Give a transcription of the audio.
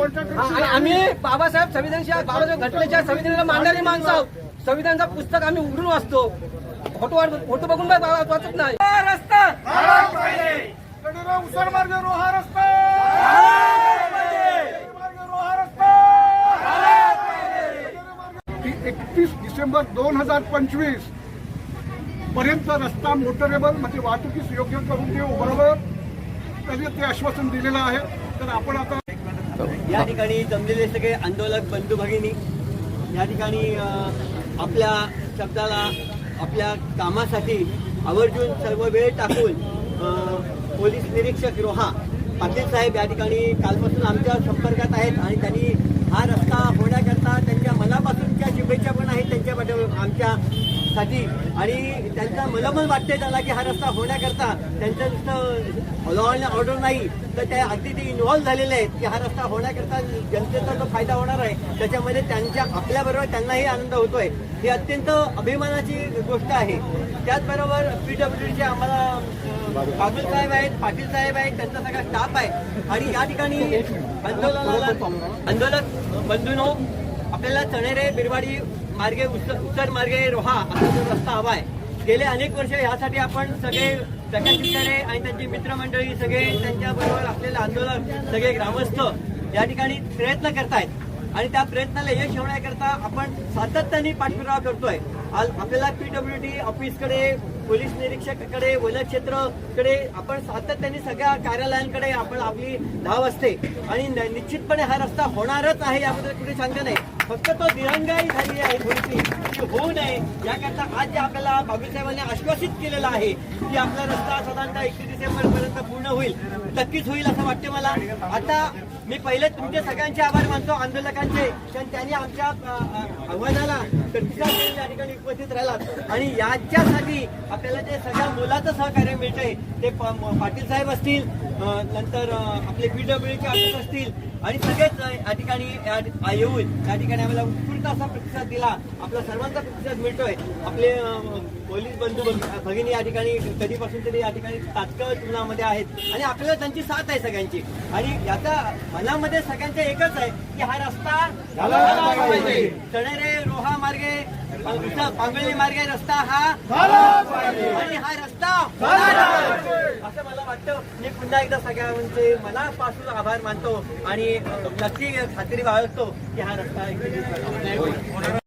आणि आम्ही बाबासाहेब संविधानच्या बाबासाहेब घटनेच्या संविधानाला मांडणारी माणसं आहोत. संविधानाचं पुस्तक आम्ही उघडून वाचतो. फोटो फोटो बघून वाचत नाही. हा रस्ता. उसार मार्ग रोहा रस्ता मार्ग रोहा रस्ता. एकतीस डिसेंबर दोन हजार पंचवीसपर्यंत रस्ता मोटरेबल म्हणजे वाहतुकीस योग्य करून देऊ बरोबर? त्यांनी ते आश्वासन दिलेलं आहे. तर आपण आता या ठिकाणी जमलेले सगळे आंदोलक बंधू भगिनी या ठिकाणी आपल्या शब्दाला आपल्या कामासाठी आवर्जून सर्व वेळ टाकून पोलीस निरीक्षक रोहा पाटील साहेब या ठिकाणी कालपासून आमच्या संपर्कात आहेत आणि त्यांनी हा रस्ता होण्याकरता त्यांच्या मनापासूनच्या शुभेच्छा पण आहेत त्यांच्या पाठीवर साठी आणि त्यांचा मला पण वाटते त्याला की हा रस्ता होण्याकरता त्यांचं नुसतं लॉ अँड ऑर्डर नाही तर त्या अगदी ते इन्व्हॉल्व्ह झालेले आहेत की हा रस्ता होण्याकरता जनतेचा जो फायदा होणार आहे त्याच्यामध्ये त्यांच्या आपल्याबरोबर त्यांनाही आनंद होतोय. ही अत्यंत अभिमानाची गोष्ट आहे. त्याचबरोबर पीडब्ल्यूडीचे आम्हाला अं, साहेब आहेत पाटील साहेब आहेत त्यांचा सगळा स्टाफ आहे. आणि या ठिकाणी आंदोलनाला आंदोलक बंधूनो आपल्याला चणेरे बिरवाडी मार्गे उत्तर उत्तर मार्गे रोहा असा जो रस्ता हवा आहे गेले अनेक वर्ष यासाठी आपण सगळे प्रकाश शिंगारे आणि त्यांची मित्रमंडळी सगळे त्यांच्याबरोबर बरोबर आंदोलन सगळे ग्रामस्थ या ठिकाणी प्रयत्न करतायत. आणि त्या प्रयत्नाला यश होण्याकरता आपण सातत्याने पाठपुरावा करतोय. आज आपल्याला पीडब्ल्यूडी ऑफिसकडे पोलीस निरीक्षकाकडे वनक्षेत्रकडे आपण सातत्याने सगळ्या कार्यालयांकडे आपण आपली धाव असते. आणि निश्चितपणे हा रस्ता होणारच आहे याबद्दल कुठे शंका नाही. फक्त तो दिरंगाई झाली आहे थोडीशी. ती होऊ नये याकरता आज जे आपल्याला बाबीसाहेबांनी आश्वासित केलेलं आहे की आपला रस्ता साधारणतः एकतीस डिसेंबर पर्यंत पूर्ण होईल. नक्कीच होईल असं वाटते मला. आता मी पहिले तुमचे सगळ्यांचे आभार मानतो आंदोलकांचे. कारण त्यांनी आमच्या आव्हानाला प्रतिसाद या ठिकाणी उपस्थित राहिला आणि याच्यासाठी आपल्याला जे सगळ्या मुलाचं सहकार्य मिळतंय ते प- पाटील साहेब असतील नंतर आपले पीडब्ल्यूचे असतील आणि सगळेच या ठिकाणी येऊन या ठिकाणी आम्हाला उत्स्फूर्त असा प्रतिसाद दिला. आपला सर्वांचा प्रतिसाद मिळतोय. आपले पोलीस बंधू भग- भगिनी या ठिकाणी कधीपासून तरी या ठिकाणी तात्काळ तुलनामध्ये आहेत. आणि आपल्याला त्यांची साथ आहे सगळ्यांची. आणि याचा मनामध्ये सगळ्यांचं एकच आहे की हा रस्ता झाला पाहिजे. चणेरे रोहा मार्गे पांगळी मार्गे रस्ता हा आणि हा रस्ता असं मला वाटतं. मी पुन्हा एकदा सगळ्या म्हणजे मला मनापासून आभार मानतो आणि नक्की खात्री बाळगतो की हा रस्ता